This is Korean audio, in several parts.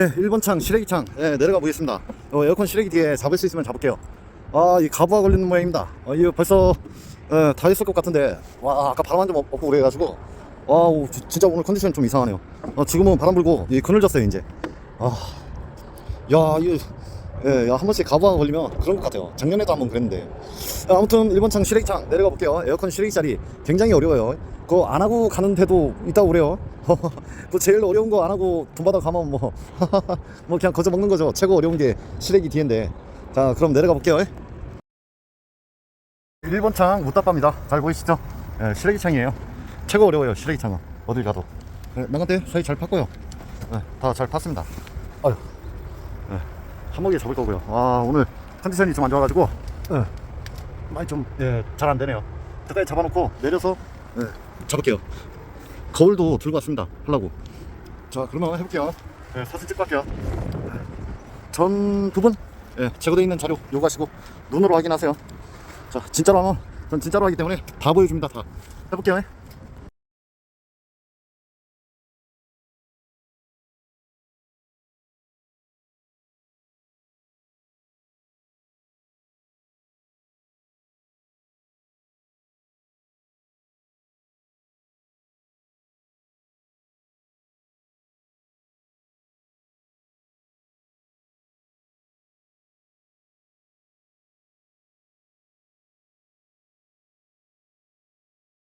네, 1번 창 시래기 창 네, 내려가 보겠습니다. 어, 에어컨 시래기 뒤에 잡을 수 있으면 잡을게요. 아, 이 가부가 걸리는 모양입니다. 어, 이거 벌써 어, 다 했을 것 같은데 와 아까 바람 한 점 없고 그래가지고 와 오, 지- 진짜 오늘 컨디션 좀 이상하네요. 어, 지금은 바람 불고 이 그늘 졌어요 이제. 아, 야 이거 예, 야, 한 번씩 가부가 걸리면 그런 것 같아요. 작년에도 한 번 그랬는데. 아, 아무튼 1번 창 시래기 창 내려가 볼게요. 에어컨 시래기 자리 굉장히 어려워요. 그거 안 하고 가는 데도 있다고 그래요. 또 제일 어려운 거 안 하고 돈 받아 가면 뭐, 뭐 그냥 거저 먹는 거죠. 최고 어려운 게 시래기 뒤인데. 자, 그럼 내려가 볼게요. 1번 창 무따빠입니다. 잘 보이시죠? 예, 시래기 창이에요. 최고 어려워요. 시래기 창은 어딜 가도. 예, 나간데 사이 잘 팠고요. 예, 다잘 팠습니다. 아유, 예, 한목에 잡을 거고요. 아 오늘 컨디션이 좀 안 좋아가지고 예, 많이 좀잘안 되네요. 저까지 잡아놓고 내려서 예, 잡을게요. 거울도 들고 왔습니다. 하려고. 자 그러면 해볼게요. 예, 사진 찍고 할게요. 전 부분 예, 제거되어 있는 자료 요구하시고 눈으로 확인하세요. 자 진짜로 하면 전 진짜로 하기 때문에 다 보여줍니다. 다 해볼게요.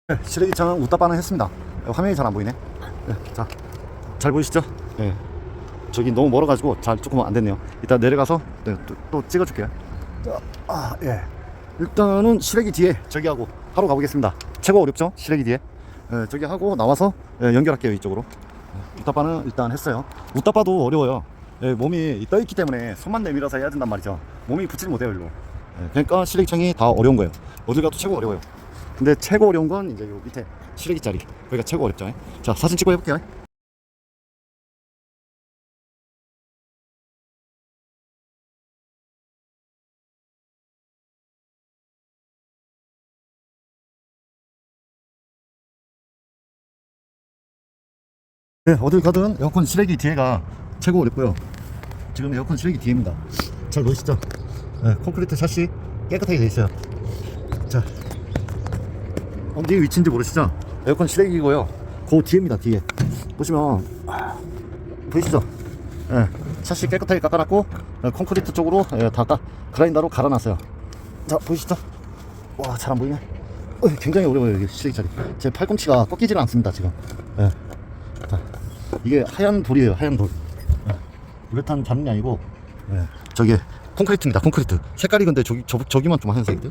네, 시래기창은 웃다빠는 했습니다. 어, 화면이 잘 안 보이네. 네, 자, 잘 보이시죠? 네. 저기 너무 멀어가지고 잘 조금 안 됐네요. 이따 내려가서 네, 또, 또 찍어줄게요. 자, 아, 예. 일단은 시래기 뒤에 저기 하고 하러 가보겠습니다. 최고 어렵죠? 시래기 뒤에. 예, 저기 하고 나와서 예, 연결할게요 이쪽으로. 예, 웃다빠는 일단 했어요. 웃다빠도 어려워요. 예, 몸이 떠 있기 때문에 손만 내밀어서 해야 된단 말이죠. 몸이 붙질 못해요 일로. 예, 그러니까 시래기창이 다 어려운 거예요. 어딜 가도 최고 어려워요. 근데 최고 어려운 건 이제 요 밑에 시래기 자리 거기가 최고 어렵죠. 자 사진 찍고 해볼게요. 네, 어딜 가든 에어컨 시래기 뒤에가 최고 어렵고요. 지금 에어컨 시래기 뒤입니다. 잘 보이시죠? 네, 콘크리트 샷이 깨끗하게 돼 있어요. 자, 어디 위치인지 모르시죠? 에어컨 실외기고요. 그 뒤입니다. 뒤에 보시면 아, 보이시죠? 예, 샷시 깨끗하게 깎아놨고 예, 콘크리트 쪽으로 예, 다 까, 그라인더로 갈아놨어요. 자 보이시죠? 와 잘 안 보이네. 어, 굉장히 어려워요 여기 실외기 자리. 제 팔꿈치가 꺾이지는 않습니다 지금. 예. 자, 이게 하얀 돌이에요 하얀 돌. 예. 우레탄 잡는 게 아니고 예. 저게 콘크리트입니다 콘크리트. 색깔이 근데 저기 저, 저기만 좀 하얀색인데.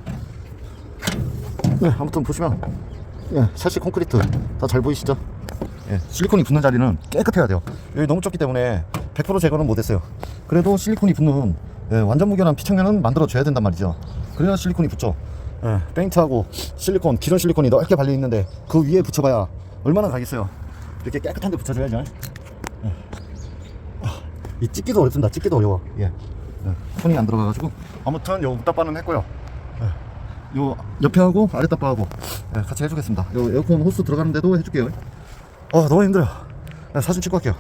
네, 아무튼 보시면 예, 샷시 콘크리트 다 잘 보이시죠? 예, 실리콘이 붙는 자리는 깨끗해야 돼요. 여기 너무 좁기 때문에 100% 제거는 못했어요. 그래도 실리콘이 붙는 예, 완전 무결한 피청면은 만들어 줘야 된단 말이죠. 그래야 실리콘이 붙죠. 예, 페인트하고 실리콘, 기존 실리콘이 넓게 발려 있는데 그 위에 붙여봐야 얼마나 가겠어요. 이렇게 깨끗한 데 붙여줘야죠. 예. 아, 이 찍기도 어렵습니다. 찍기도 어려워. 예. 예, 손이 안 들어가가지고 아무튼 요 웃다빠는 했고요. 요 옆에 하고 아래 따빠하고 네, 같이 해주겠습니다. 요 에어컨 호스 들어가는데도 해줄게요. 아 너무 힘들어. 네, 사진 찍고 할게요.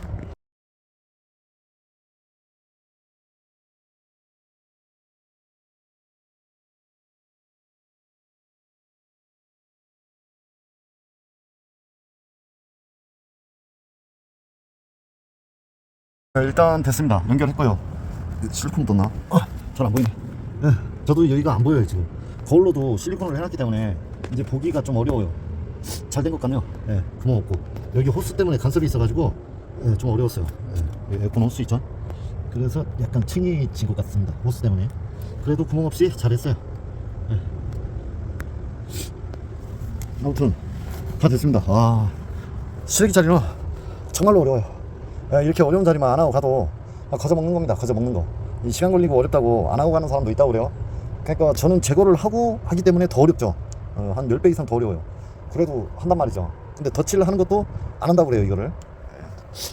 네, 일단 됐습니다. 연결했고요. 실리콘 떴나? 아, 잘 안 보이네. 네, 저도 여기가 안 보여요 지금. 거울로도 실리콘을 해놨기 때문에 이제 보기가 좀 어려워요. 잘 된 것 같네요. 네, 구멍 없고 여기 호스 때문에 간섭이 있어가지고 네, 좀 어려웠어요. 네, 여기 에어컨 호스 있죠? 그래서 약간 층이 진 것 같습니다. 호스 때문에. 그래도 구멍 없이 잘했어요. 네. 아무튼 다 됐습니다. 아 시래기 자리는 정말로 어려워요. 예, 이렇게 어려운 자리만 안 하고 가도 아, 거저 먹는 겁니다. 거저 먹는 거. 이 시간 걸리고 어렵다고 안 하고 가는 사람도 있다고 그래요. 그러니까 저는 제거를 하고 하기 때문에 더 어렵죠. 어, 한 10배 이상 더 어려워요. 그래도 한단 말이죠. 근데 덧칠을 하는 것도 안 한다고 그래요, 이거를.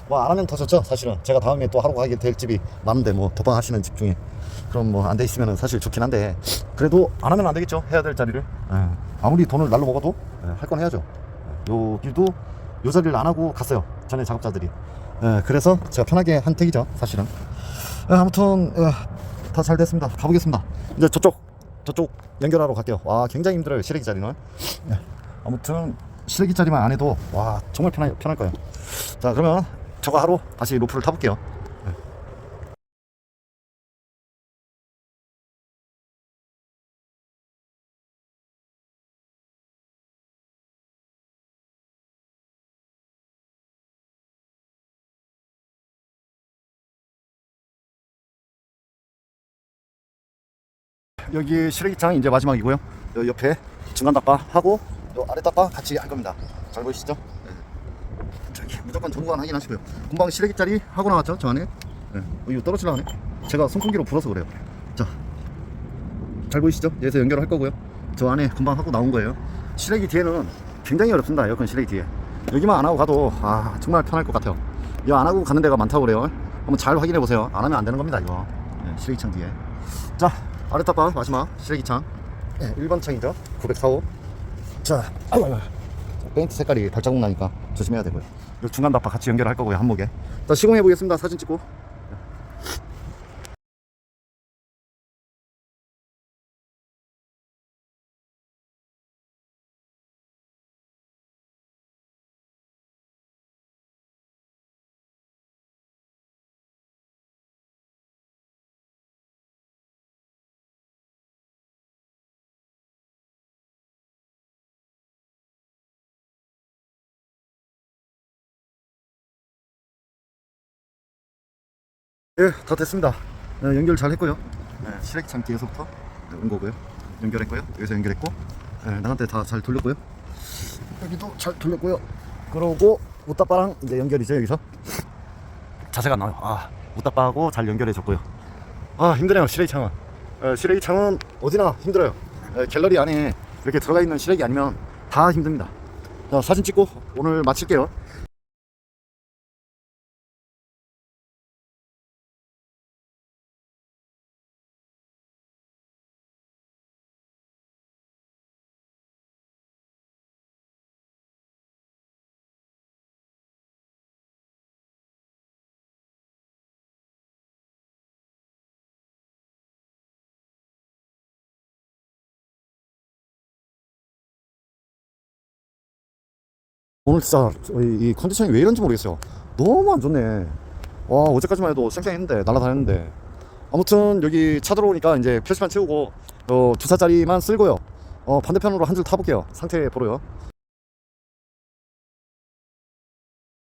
뭐 안 하면 더 좋죠, 사실은. 제가 다음에 또 하러 가게 될 집이 많은데 뭐 도방 하시는 집 중에 그럼 뭐 안 돼 있으면 사실 좋긴 한데 그래도 안 하면 안 되겠죠. 해야 될 자리를. 예. 아무리 돈을 날로 먹어도 할 건 해야죠. 요 길도 요 자리를 안 하고 갔어요. 전에 작업자들이. 예, 그래서 제가 편하게 한 택이죠 사실은 예, 아무튼 다잘 됐습니다 가보겠습니다 이제 저쪽 저쪽 연결하러 갈게요. 와 굉장히 힘들어요 시래기 자리는. 예, 아무튼 시래기 자리만 안 해도 와 정말 편할, 편할 거예요. 자 그러면 저거 하러 다시 로프를 타볼게요 여기 시래기장 이제 마지막이고요. 요 옆에 중간 닭바 하고 요 아래 닭바 같이 할 겁니다. 잘 보이시죠? 네. 저기 무조건 전구간 확인하시고요. 금방 시래기짜리 하고 나왔죠? 저 안에. 네. 어, 이거 떨어지려 하네. 제가 손풍기로 불어서 그래요. 자, 잘 보이시죠? 여기서 연결을 할 거고요. 저 안에 금방 하고 나온 거예요. 시래기 뒤에는 굉장히 어렵습니다. 에어컨 시래기 뒤에. 여기만 안 하고 가도 아 정말 편할 것 같아요. 이거 안 하고 가는 데가 많다고 그래요. 한번 잘 확인해 보세요. 안 하면 안 되는 겁니다. 이거 네, 시래기창 뒤에. 자 아래탑방 마지막 시래기창. 네, 1번 창이죠. 904호. 자 페인트 색깔이 발자국 나니까 조심해야 되고요. 요 중간 납파 같이 연결할 거고요 한목에. 자 시공해 보겠습니다. 사진 찍고 예, 다 됐습니다. 네, 연결 잘 했고요. 네, 시래기창 뒤에서부터 네, 온 거고요. 연결했고요. 여기서 연결했고, 네, 나한테 다 잘 돌렸고요. 여기도 잘 돌렸고요. 그러고 웃다빠랑 이제 연결이죠 여기서. 자세가 안 나와요. 아, 웃다빠하고 잘 연결해줬고요. 아 힘드네요 시래기창은. 어, 시래기창은 어디나 힘들어요. 에, 갤러리 안에 이렇게 들어가 있는 시래기 아니면 다 힘듭니다. 자, 사진 찍고 오늘 마칠게요. 오늘 진짜 이, 이 컨디션이 왜 이런지 모르겠어요. 너무 안 좋네. 와 어제까지만 해도 쌩쌩했는데 날아다녔는데. 아무튼 여기 차 들어오니까 이제 표시판 채우고 어, 주차자리만 쓸고요. 어, 반대편으로 한 줄 타볼게요. 상태 보러요.